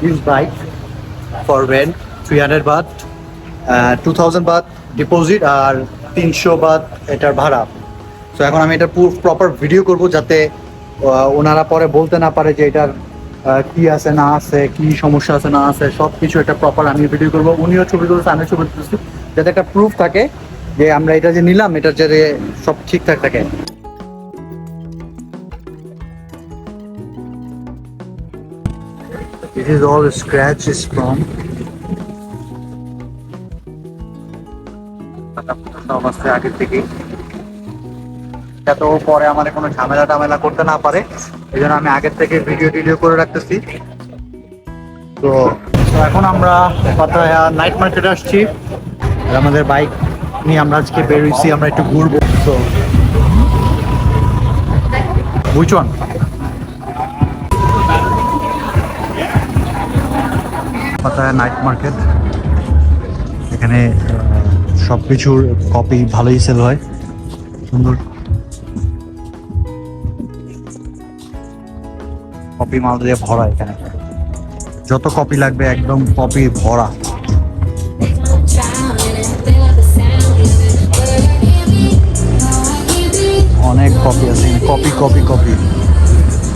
this bike for rent 300 baht uh, 2000 baht deposit আর তিনশো baht এটার ভাড়া। তো এখন আমি এটা প্রপার ভিডিও করব যাতে ওনারা পরে বলতে না পারে যে এটার কি আছে না আছে কি সমস্যা আছে না আছে সব কিছু এটা প্রপার আমি ভিডিও করব। উনিও ছবি তুলছে আমিও ছবি তুলছি। যাতে একটা প্রুফ থাকে যে আমরা এটা যে নিলাম এটার যাতে সব ঠিকঠাক থাকে। This is all scratches from সব আছে আগের থেকেই। যাতে ও পরে আমার কোনো ঝামেলা টামেলা করতে না পারে। এই জন্য আমি আগের থেকে ভিডিও টিডিও করে রাখতেছি। তো তো এখন আমরা পাতায়া নাইট মার্কেটে আসছি। আমাদের বাইক নিয়ে আমরা আজকে বেরোইছি আমরা একটু ঘুরবো। তো which পাতায়া নাইট মার্কেট এখানে সব কিছুর কপি ভালোই সেল হয়। সুন্দর। কপি মাল দিয়ে ভরা এখানে। যত কপি লাগবে, একদম কপি ভরা। অনেক কপি আছে copy copy copy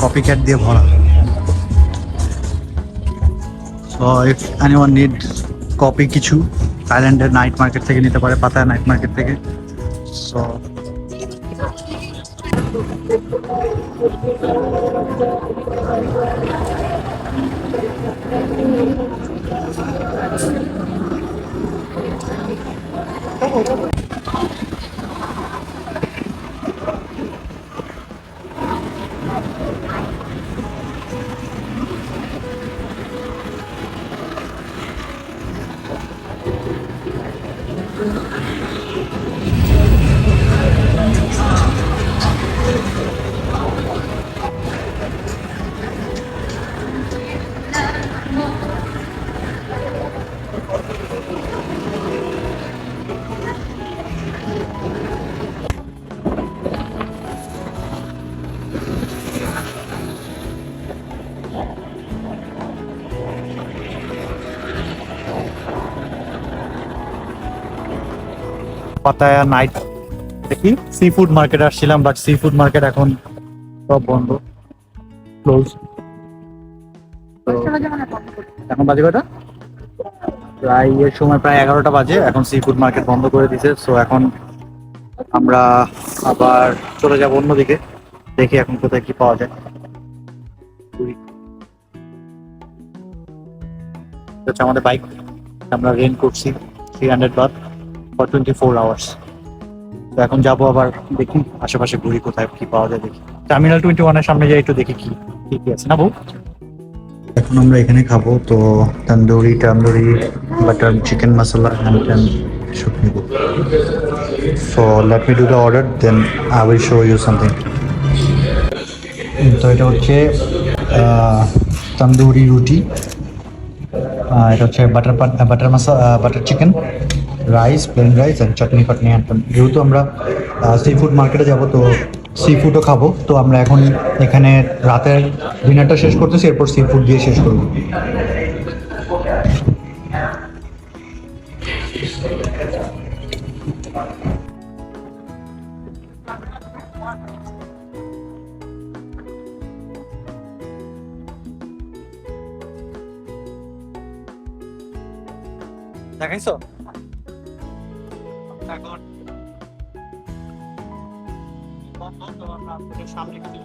copy cat দিয়ে ভরা। ইফ এনিওয়ান নিড কপি কিছু থাইল্যান্ডের নাইট মার্কেট থেকে নিতে পারে পাতায় নাইট মার্কেট থেকে। সো পাতায়া নাইট দেখি। সি ফুড মার্কেট আসছিলাম বাট সি ফুড মার্কেট এখন সব বন্ধ ক্লোজ এখন বাজে কটা প্রায়, এর সময় প্রায় এগারোটা বাজে, এখন সি ফুড মার্কেট বন্ধ করে দিছে সো এখন আমরা আবার চলে যাব অন্যদিকে, দেখি এখন কোথায় কি পাওয়া যায়। হচ্ছে আমাদের বাইক আমরা রেন্ট করছি three hundred baht for twenty four hours তো এখন যাব আবার দেখি, আশেপাশে ঘুরি কোথায় কি পাওয়া যায় দেখি। টার্মিনাল টোয়েন্টি ওয়ানের সামনে যাই একটু দেখি কি কি আছে। না বউ? এখন আমরা এখানে খাব, তো তন্দুরি তন্দুরি চিকেন মশলা হ্যান্ড ট্যান এসব নিব so let me do the order then I will show you something তো এটা হচ্ছে তন্দুরি রুটি এটা হচ্ছে butter butter masala butter chicken rice plain rice and chutney ফাটনি হ্যান্ড যেহেতু আমরা সি ফুড মার্কেটে যাব, তো সি ফুডও খাব, তো আমরা এখন এখানে রাতের ডিনারটা শেষ করতেছি, এরপর সি ফুড দিয়ে শেষ করব। দেখাইছো? এখন সামনে কিছু